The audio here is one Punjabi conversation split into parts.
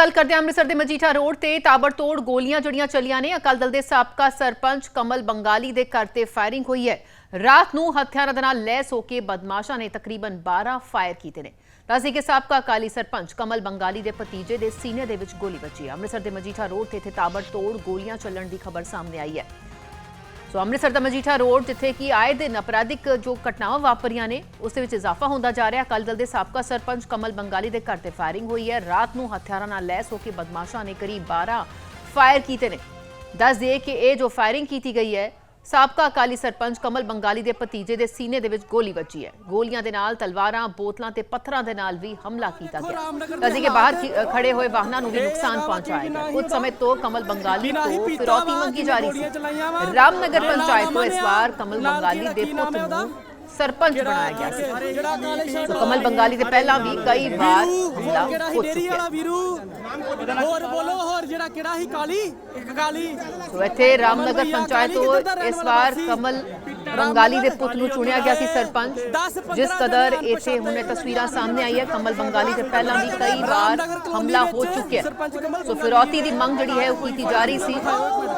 ਗੱਲ ਕਰਦੇ ਹਾਂ ਅੰਮ੍ਰਿਤਸਰ ਦੇ ਮਜੀਠਾ ਰੋਡ ਤੇ ਤਾਬੜਤੋੜ ਗੋਲੀਆਂ ਜੜੀਆਂ ਚੱਲੀਆਂ ਨੇ ਅਕਾਲੀ ਦਲ ਦੇ ਸਾਬਕਾ ਸਰਪੰਚ ਕਮਲ ਬੰਗਾਲੀ ਦੇ ਘਰ ਤੇ ਫਾਇਰਿੰਗ ਹੋਈ ਹੈ। ਰਾਤ ਨੂੰ ਹਥਿਆਰਾਂ ਦੇ ਨਾਲ ਲੈਸ ਹੋ ਕੇ ਬਦਮਾਸ਼ਾਂ ਨੇ ਤਕਰੀਬਨ 12 ਫਾਇਰ ਕੀਤੇ ਨੇ। ਦੱਸੀ ਕਿ ਸਾਬਕਾ ਅਕਾਲੀ ਸਰਪੰਚ ਕਮਲ ਬੰਗਾਲੀ ਦੇ ਭਤੀਜੇ ਦੇ ਸੀਨੇ ਦੇ ਵਿੱਚ ਗੋਲੀ ਵੱਜੀ ਹੈ। ਅੰਮ੍ਰਿਤਸਰ ਦੇ ਮਜੀਠਾ ਰੋਡ ਤੇ ਇੱਥੇ ਤਾਬੜਤੋੜ ਗੋਲੀਆਂ ਚੱਲਣ ਦੀ ਖਬਰ ਸਾਹਮਣੇ ਆਈ ਹੈ। ਸੋ ਅੰਮ੍ਰਿਤਸਰ ਦਾ ਮਜੀਠਾ ਰੋਡ, ਜਿੱਥੇ ਕਿ ਆਏ ਦਿਨ ਅਪਰਾਧਿਕ ਜੋ ਘਟਨਾਵਾਂ ਵਾਪਰੀਆਂ ਨੇ, ਉਸ ਦੇ ਵਿੱਚ ਇਜ਼ਾਫਾ ਹੁੰਦਾ ਜਾ ਰਿਹਾ। ਅਕਾਲੀ ਦਲ ਦੇ ਸਾਬਕਾ ਸਰਪੰਚ ਕਮਲ ਬੰਗਾਲੀ ਦੇ ਘਰ ਤੇ ਫਾਇਰਿੰਗ ਹੋਈ ਹੈ। ਰਾਤ ਨੂੰ ਹਥਿਆਰਾਂ ਨਾਲ ਲੈਸ ਹੋ ਕੇ ਬਦਮਾਸ਼ਾਂ ਨੇ ਕਰੀਬ 12 ਫਾਇਰ ਕੀਤੇ ਨੇ। ਦੱਸ ਦਈਏ ਕਿ ਇਹ ਜੋ ਫਾਇਰਿੰਗ ਕੀਤੀ ਗਈ ਹੈ ਸਾਬਕਾ ਅਕਾਲੀ ਸਰਪੰਚ ਕਮਲ ਬੰਗਾਲੀ ਦੇ ਭਤੀਜੇ ਦੇ ਸੀਨੇ ਦੇ ਵਿੱਚ ਗੋਲੀ ਵੱਜੀ ਹੈ। ਗੋਲੀਆਂ ਦੇ ਨਾਲ ਤਲਵਾਰਾਂ ਬੋਤਲਾਂ ਤੇ ਪੱਥਰਾਂ ਦੇ ਨਾਲ ਵੀ ਹਮਲਾ ਕੀਤਾ ਗਿਆ। ਦੱਸੀ ਕਿ ਬਾਹਰ ਖੜੇ ਹੋਏ ਵਾਹਨਾਂ ਨੂੰ ਵੀ ਨੁਕਸਾਨ ਪਹੁੰਚਾਇਆ ਗਿਆ। ਕੁਝ ਸਮੇਂ ਤੋਂ ਕਮਲ ਬੰਗਾਲੀ ਤੋਂ ਫਿਰੌਤੀ ਮੰਗੀ ਜਾ ਰਹੀ ਸੀ। ਰਾਮਨਗਰ ਪੰਚਾਇਤ ਤੋਂ ਇਸ ਵਾਰ ਕਮਲ ਬੰਗਾਲੀ ਦੇ ਪੁੱਤ ਨੂੰ ਸਰਪੰਚ ਬਣਾਇਆ ਗਿਆ ਸੋ। ਕਮਲ ਬੰਗਾਲੀ ਦੇ ਪਹਿਲਾਂ ਵੀ ਕਈ ਵਾਰ ਹਮਲਾ ਕਿਹੜਾ ਹੀ ਡੇਰੀ ਵਾਲਾ ਵੀਰੂ? ਹੋਰ ਬੋਲੋ ਹੋਰ ਜਿਹੜਾ ਕਿਹੜਾ ਹੀ ਕਾਲੀ? ਇੱਕ ਕਾਲੀ। ਸੋ ਇੱਥੇ ਰਾਮਨਗਰ ਪੰਚਾਇਤ ਤੋਂ ਇਸ ਵਾਰ ਕਮਲ ਬੰਗਾਲੀ ਦੇ ਪੁੱਤ ਨੂੰ ਚੁਣਿਆ ਗਿਆ ਸੀ ਸਰਪੰਚ। ਜਿਸ ਕਦਰ ਇੱਥੇ ਹੁਣੇ ਤਸਵੀਰਾਂ ਸਾਹਮਣੇ ਆਈ ਹੈ ਕਮਲ ਬੰਗਾਲੀ ਦੇ ਪਹਿਲਾਂ ਵੀ ਕਈ ਵਾਰ ਹਮਲਾ ਹੋ ਚੁੱਕਿਆ। ਸੋ ਫਿਰੌਤੀ ਦੀ ਮੰਗ ਜਿਹੜੀ ਹੈ ਉਹ ਕੀਤੀ ਜਾ ਰਹੀ ਸੀ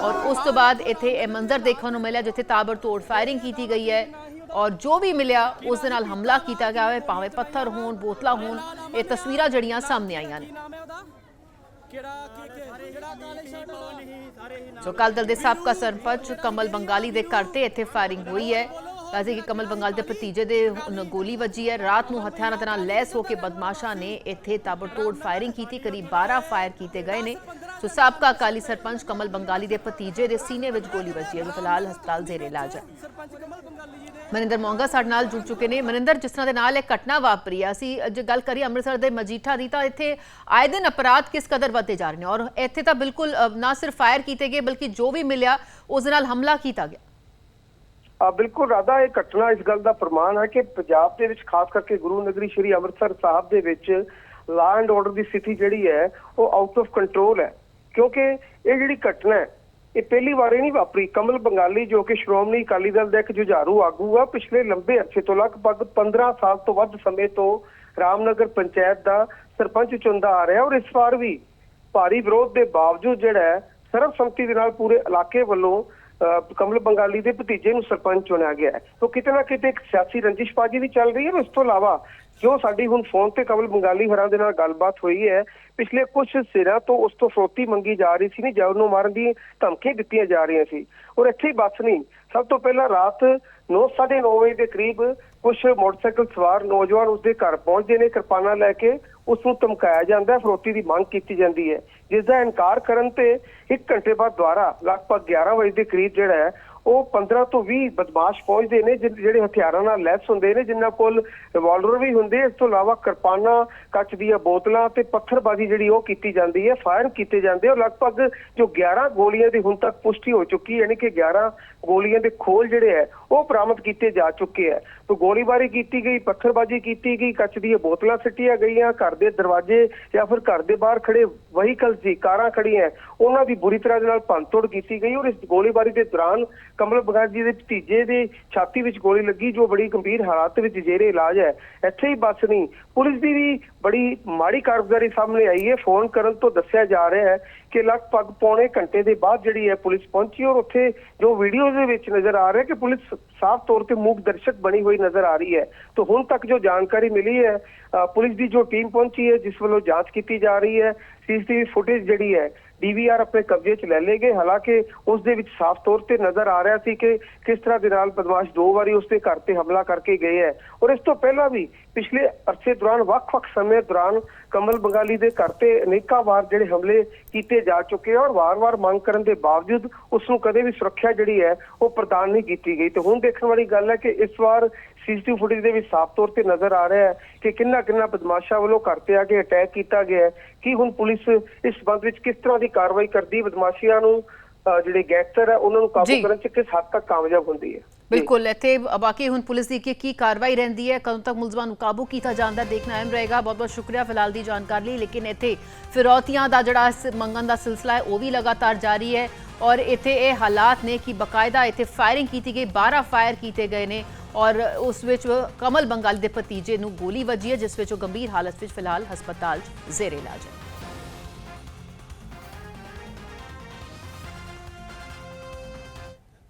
ਔਰ ਉਸ ਤੋਂ ਬਾਅਦ ਇੱਥੇ ਇਹ ਮੰਜ਼ਰ ਦੇਖਣ ਨੂੰ ਮਿਲਿਆ ਜਿੱਥੇ ਤਾਬੜਤੋੜ ਫਾਇਰਿੰਗ ਕੀਤੀ ਗਈ ਹੈ। ਔਰ ਜੋ ਵੀ ਮਿਲਿਆ, ਉਸ ਦੇ ਨਾਲ ਹਮਲਾ ਕੀਤਾ ਗਿਆ ਹੈ ਭਾਵੇਂ ਪੱਥਰ ਹੋਣ, ਬੋਤਲਾਂ ਹੋਣ, ਇਹ ਤਸਵੀਰਾਂ ਜਿਹੜੀਆਂ ਸਾਹਮਣੇ ਆਈਆਂ ਨੇ। ਨਾਮ ਹੈ ਦੇ ਸਾਬਕਾ ਸਰਪੰਚ ਕਮਲ ਬੰਗਾਲੀ ਦੇ ਘਰ ਤੇ ਇੱਥੇ ਫਾਇਰਿੰਗ ਹੋਈ ਹੈ। ਦੱਸਦੇ ਕਿ ਕਮਲ ਬੰਗਾਲ ਦੇ ਭਤੀਜੇ ਦੇ ਗੋਲੀ ਵੱਜੀ ਹੈ। ਰਾਤ ਨੂੰ ਹਥਿਆਰਾਂ ਦੇ ਨਾਲ ਲੈਸ ਹੋ ਕੇ ਬਦਮਾਸ਼ਾਂ ਨੇ ਇੱਥੇ ਤਾਬੜਤੋੜ ਫਾਇਰਿੰਗ ਕੀਤੀ, ਕਰੀਬ 12 ਫਾਇਰ ਕੀਤੇ ਗਏ ਨੇ। ਸੋ ਸਾਬਕਾ ਅਕਾਲੀ ਸਰਪੰਚ ਕਮਲ ਬੰਗਾਲੀ ਦੇ ਭਤੀਜੇ ਦੇ ਸੀਨੇ ਵਿੱਚ ਗੋਲੀ ਵੱਜੀ ਹੈ, ਜੋ ਫਿਲਹਾਲ ਹਸਪਤਾਲ ਜ਼ੇਰੇ ਇਲਾਜ ਹੈ। ਮਨਿੰਦਰ ਮੋਂਗਾ ਸਾਡੇ ਨਾਲ ਜੁੜ ਚੁੱਕੇ ਨੇ। ਮਨਿੰਦਰ, ਜਿਸ ਤਰ੍ਹਾਂ ਦੇ ਨਾਲ ਇਹ ਘਟਨਾ ਵਾਪਰੀ ਆ, ਅਸੀਂ ਜੇ ਗੱਲ ਕਰੀਏ ਅੰਮ੍ਰਿਤਸਰ ਦੇ ਮਜੀਠਾ ਦੀ, ਤਾਂ ਇੱਥੇ ਆਏ ਦਿਨ ਅਪਰਾਧ ਕਿਸ ਕਦਰ ਵੱਧਦੇ ਜਾ ਰਹੇ ਨੇ? ਔਰ ਇੱਥੇ ਤਾਂ ਬਿਲਕੁਲ ਨਾ ਸਿਰਫ ਫਾਇਰ ਕੀਤੇ ਗਏ, ਬਲਕਿ ਜੋ ਵੀ ਮਿਲਿਆ, ਉਸ ਨਾਲ ਹਮਲਾ ਕੀਤਾ ਗਿਆ। ਆ ਬਿਲਕੁਲ ਰਾਦਾ ਇਹ ਘਟਨਾ ਇਸ ਗੱਲ ਦਾ ਪ੍ਰਮਾਣ ਹੈ ਕਿ ਪੰਜਾਬ ਦੇ ਵਿੱਚ, ਖਾਸ ਕਰਕੇ ਗੁਰੂ ਨਗਰੀ ਸ੍ਰੀ ਅੰਮ੍ਰਿਤਸਰ ਸਾਹਿਬ ਦੇ ਵਿੱਚ ਲਾ ਐਂਡ ਆਰਡਰ ਦੀ ਸਥਿਤੀ ਜਿਹੜੀ ਹੈ, ਉਹ ਆਊਟ ਆਫ ਕੰਟਰੋਲ ਹੈ। ਕਿਉਂਕਿ ਇਹ ਜਿਹੜੀ ਘਟਨਾ ਹੈ ਇਹ ਪਹਿਲੀ ਵਾਰ ਹੀ ਨਹੀਂ ਵਾਪਰੀ। ਕਮਲ ਬੰਗਾਲੀ ਜੋ ਕਿ ਸ਼੍ਰੋਮਣੀ ਅਕਾਲੀ ਦਲ ਦਾ ਇੱਕ ਜੁਝਾਰੂ ਆਗੂ ਆ, ਪਿਛਲੇ ਲੰਬੇ ਅਰਸੇ ਤੋਂ ਲਗਭਗ 15 ਸਾਲ ਤੋਂ ਵੱਧ ਸਮੇਂ ਤੋਂ ਰਾਮਨਗਰ ਪੰਚਾਇਤ ਦਾ ਸਰਪੰਚ ਚੁਣਦਾ ਆ ਰਿਹਾ ਔਰ ਇਸ ਵਾਰ ਵੀ ਭਾਰੀ ਵਿਰੋਧ ਦੇ ਬਾਵਜੂਦ ਜਿਹੜਾ ਹੈ, ਸਰਬਸੰਮਤੀ ਦੇ ਨਾਲ ਪੂਰੇ ਇਲਾਕੇ ਵੱਲੋਂ ਕਮਲ ਬੰਗਾਲੀ ਦੇ ਭਤੀਜੇ ਨੂੰ ਸਰਪੰਚ ਚੁਣਿਆ ਗਿਆ ਹੈ। ਤਾਂ ਕਿਤੇ ਨਾ ਕਿਤੇ ਇੱਕ ਸਿਆਸੀ ਰੰਜਿਸ਼ਬਾਜੀ ਵੀ ਚੱਲ ਰਹੀ ਹੈ ਇਸ ਤੋਂ ਇਲਾਵਾ ਜੋ ਸਾਡੀ ਹੁਣ ਫੋਨ ਤੇ ਕਮਲ ਬੰਗਾਲੀ ਹਰਾਂ ਦੇ ਨਾਲ ਗੱਲਬਾਤ ਹੋਈ ਹੈ, ਪਿਛਲੇ ਕੁਝ ਸਿਰਾਂ ਤੋਂ ਉਸ ਤੋਂ ਫਰੋਤੀ ਮੰਗੀ ਜਾ ਰਹੀ ਸੀ ਨਹੀਂ ਜਾਂ ਉਹਨੂੰ ਮਾਰਨ ਦੀ ਧਮਕੀਆਂ ਦਿੱਤੀਆਂ ਜਾ ਰਹੀਆਂ ਸੀ। ਔਰ ਇੱਥੇ ਹੀ ਬਸ ਨਹੀਂ ਸਭ ਤੋਂ ਪਹਿਲਾਂ ਰਾਤ 9:30 ਵਜੇ ਦੇ ਕਰੀਬ ਕੁਝ ਮੋਟਰਸਾਈਕਲ ਸਵਾਰ ਨੌਜਵਾਨ ਉਸਦੇ ਘਰ ਪਹੁੰਚਦੇ ਨੇ, ਕਿਰਪਾਨਾਂ ਲੈ ਕੇ ਉਸ ਨੂੰ ਧਮਕਾਇਆ ਜਾਂਦਾ ਹੈ, ਫਰੋਤੀ ਦੀ ਮੰਗ ਕੀਤੀ ਜਾਂਦੀ ਹੈ। ਜਿਸ ਦਾ ਇਨਕਾਰ ਕਰਨ ਤੇ 1 ਘੰਟੇ ਬਾਅਦ ਦੁਬਾਰਾ ਲਗਭਗ 11 ਵਜੇ ਦੇ ਕਰੀਬ ਜਿਹੜਾ ਹੈ ਉਹ 15 ਤੋਂ 20 ਬਦਮਾਸ਼ ਪਹੁੰਚਦੇ ਨੇ ਜਿਹ- ਜਿਹੜੇ ਹਥਿਆਰਾਂ ਨਾਲ ਲੈਸ ਹੁੰਦੇ ਨੇ, ਜਿਨ੍ਹਾਂ ਕੋਲ ਰਿਵਾਲਵਰ ਵੀ ਹੁੰਦੇ ਇਸ ਤੋਂ ਇਲਾਵਾ ਕਿਰਪਾਨਾਂ, ਕੱਚ ਦੀਆਂ ਬੋਤਲਾਂ ਤੇ ਪੱਥਰਬਾਜ਼ੀ ਜਿਹੜੀ ਉਹ ਕੀਤੀ ਜਾਂਦੀ ਹੈ, ਫਾਇਰ ਕੀਤੇ ਜਾਂਦੇ ਔਰ ਲਗਭਗ ਜੋ 11 ਗੋਲੀਆਂ ਦੀ ਹੁਣ ਤੱਕ ਪੁਸ਼ਟੀ ਹੋ ਚੁੱਕੀ ਹੈ, ਯਾਨੀ ਕਿ 11 ਗੋਲੀਆਂ ਦੇ ਖੋਲ ਜਿਹੜੇ ਹੈ, ਉਹ ਬਰਾਮਦ ਕੀਤੇ ਜਾ ਚੁੱਕੇ ਹੈ। ਤੋਂ ਗੋਲੀਬਾਰੀ ਕੀਤੀ ਗਈ, ਪੱਥਰਬਾਜ਼ੀ ਕੀਤੀ ਗਈ, ਕੱਚ ਦੀਆਂ ਬੋਤਲਾਂ ਸਿੱਟੀਆਂ ਗਈਆਂ, ਘਰ ਦੇ ਦਰਵਾਜ਼ੇ ਜਾਂ ਫਿਰ ਘਰ ਦੇ ਬਾਹਰ ਖੜੇ ਵਹੀਕਲਸ ਦੀ ਕਾਰਾਂ ਖੜੀਆਂ ਉਹਨਾਂ ਦੀ ਬੁਰੀ ਤਰ੍ਹਾਂ ਦੇ ਨਾਲ ਭੰਨਤੋੜ ਕੀਤੀ ਗਈ ਔਰ ਇਸ ਗੋਲੀਬਾਰੀ ਦੇ ਦੌਰਾਨ ਕਮਲ ਬਗਾਜ ਜੀ ਦੇ ਭਤੀਜੇ ਦੇ ਛਾਤੀ ਵਿੱਚ ਗੋਲੀ ਲੱਗੀ ਜੋ ਬੜੀ ਗੰਭੀਰ ਹਾਲਾਤ ਵਿੱਚ ਜੇਰੇ ਇਲਾਜ ਹੈ। ਇੱਥੇ ਹੀ ਬਸ ਨਹੀਂ ਪੁਲਿਸ ਦੀ ਵੀ ਬੜੀ ਮਾੜੀ ਕਾਰਗੁਜ਼ਾਰੀ ਸਾਹਮਣੇ ਆਈ ਹੈ। ਫੋਨ ਕਰਨ ਤੋਂ ਦੱਸਿਆ ਜਾ ਰਿਹਾ ਹੈ ਕਿ ਲਗਭਗ ਪੌਣੇ ਘੰਟੇ ਦੇ ਬਾਅਦ ਜਿਹੜੀ ਹੈ ਪੁਲਿਸ ਪਹੁੰਚੀ ਔਰ ਉੱਥੇ ਜੋ ਵੀਡੀਓਜ਼ ਦੇ ਵਿੱਚ ਨਜ਼ਰ ਆ ਰਿਹਾ ਕਿ ਪੁਲਿਸ ਸਾਫ਼ ਤੌਰ ਤੇ ਮੂਕ ਦਰਸ਼ਕ ਬਣੀ ਹੋਈ ਨਜ਼ਰ ਆ ਰਹੀ ਹੈ। ਤਾਂ ਹੁਣ ਤੱਕ ਜੋ ਜਾਣਕਾਰੀ ਮਿਲੀ ਹੈ ਅ, ਪੁਲਿਸ ਦੀ ਜੋ ਟੀਮ ਪਹੁੰਚੀ ਹੈ ਜਿਸ ਵੱਲੋਂ ਜਾਂਚ ਕੀਤੀ ਜਾ ਰਹੀ ਹੈ ਸੀਸੀਟੀਵੀ ਫੁਟੇਜ ਜਿਹੜੀ ਹੈ ਡੀਵੀਆਰ ਆਪਣੇ ਕਬਜ਼ੇ 'ਚ ਲੈ ਲਏ ਗਏ। ਹਾਲਾਂਕਿ ਉਸ ਦੇ ਵਿੱਚ ਸਾਫ਼ ਤੌਰ ਤੇ ਨਜ਼ਰ ਆ ਰਿਹਾ ਸੀ ਕਿ ਕਿਸ ਤਰ੍ਹਾਂ ਦੇ ਨਾਲ ਬਦਮਾਸ਼ ਦੋ ਵਾਰੀ ਉਸ ਦੇ ਘਰ ਤੇ ਹਮਲਾ ਕਰਕੇ ਗਏ ਹੈ। ਔਰ ਇਸ ਤੋਂ ਪਹਿਲਾਂ ਵੀ ਪਿਛਲੇ ਅਰਸੇ ਦੌਰਾਨ, ਵੱਖ-ਵੱਖ ਸਮੇਂ ਦੌਰਾਨ ਕਮਲ ਬੰਗਾਲੀ ਦੇ ਘਰ ਤੇ ਅਨੇਕਾਂ ਵਾਰ ਜਿਹੜੇ ਹਮਲੇ ਕੀਤੇ ਜਾ ਚੁੱਕੇ ਆ ਔਰ ਵਾਰ-ਵਾਰ ਮੰਗ ਕਰਨ ਦੇ ਬਾਵਜੂਦ ਉਸ ਨੂੰ ਕਦੇ ਵੀ ਸੁਰੱਖਿਆ ਜਿਹੜੀ ਹੈ, ਉਹ ਪ੍ਰਦਾਨ ਨਹੀਂ ਕੀਤੀ ਗਈ। ਤੇ ਹੁਣ ਦੇਖਣ ਵਾਲੀ ਗੱਲ ਹੈ ਕਿ ਇਸ ਵਾਰ ਸੀਸੀਟੀਵੀ ਫੁਟੇਜ ਦੇ ਵਿੱਚ ਸਾਫ਼ ਤੌਰ ਤੇ ਨਜ਼ਰ ਆ ਰਿਹਾ ਹੈ ਕਿ ਕਿੰਨਾ ਕਿੰਨਾ ਬਦਮਾਸ਼ਾਂ ਵੱਲੋਂ ਘਰ ਤੇ ਆ ਕੇ ਅਟੈਕ ਕੀਤਾ ਗਿਆ ਹੈ। ਕਿ ਹੁਣ ਪੁਲਿਸ ਇਸ ਸੰਬੰਧ ਵਿੱਚ ਕਿਸ ਤਰ੍ਹਾਂ ਦੀ ਕਾਰਵਾਈ ਕਰਦੀ ਬਦਮਾਸ਼ੀਆਂ ਨੂੰ ਜਿਹੜੇ ਗੈਂਗਸਟਰ ਹੈ ਉਹਨਾਂ ਨੂੰ ਕਾਬੂ। ਕਰਨ 'ਚ ਕਿਸ ਹੱਦ ਤੱਕ ਕਾਮਯਾਬ ਹੁੰਦੀ ਹੈ। ਬਿਲਕੁਲ ਇੱਥੇ ਬਾਕੀ ਹੁਣ ਪੁਲਿਸ ਦੀ ਕੀ ਕੀ ਕਾਰਵਾਈ ਰਹਿੰਦੀ ਹੈ ਕਦੋਂ ਤੱਕ ਮੁਲਜ਼ਮਾਂ ਨੂੰ ਕਾਬੂ ਕੀਤਾ ਜਾਂਦਾ ਦੇਖਣਾ ਅਹਿਮ ਰਹੇਗਾ। ਬਹੁਤ ਬਹੁਤ ਸ਼ੁਕਰੀਆ ਫਿਲਹਾਲ ਦੀ ਜਾਣਕਾਰੀ ਲਈ ਲੇਕਿਨ ਇੱਥੇ ਫਿਰੌਤੀਆਂ ਦਾ ਜਿਹੜਾ ਮੰਗਣ ਦਾ ਸਿਲਸਿਲਾ ਹੈ ਉਹ ਵੀ ਲਗਾਤਾਰ ਜਾਰੀ ਹੈ। ਔਰ ਇੱਥੇ ਇਹ ਹਾਲਾਤ ਨੇ ਕਿ ਬਕਾਇਦਾ ਇੱਥੇ ਫਾਇਰਿੰਗ ਕੀਤੀ ਗਈ 12 ਫਾਇਰ ਕੀਤੇ ਗਏ ਨੇ। ਔਰ ਉਸ ਵਿੱਚ ਕਮਲ ਬੰਗਾਲ ਦੇ ਭਤੀਜੇ ਨੂੰ ਗੋਲੀ ਵੱਜੀ ਹੈ, ਜਿਸ ਵਿੱਚ ਉਹ ਗੰਭੀਰ ਹਾਲਤ ਵਿੱਚ ਫਿਲਹਾਲ ਹਸਪਤਾਲ 'ਚ ਜ਼ੇਰੇ ਇਲਾਜ ਹੈ।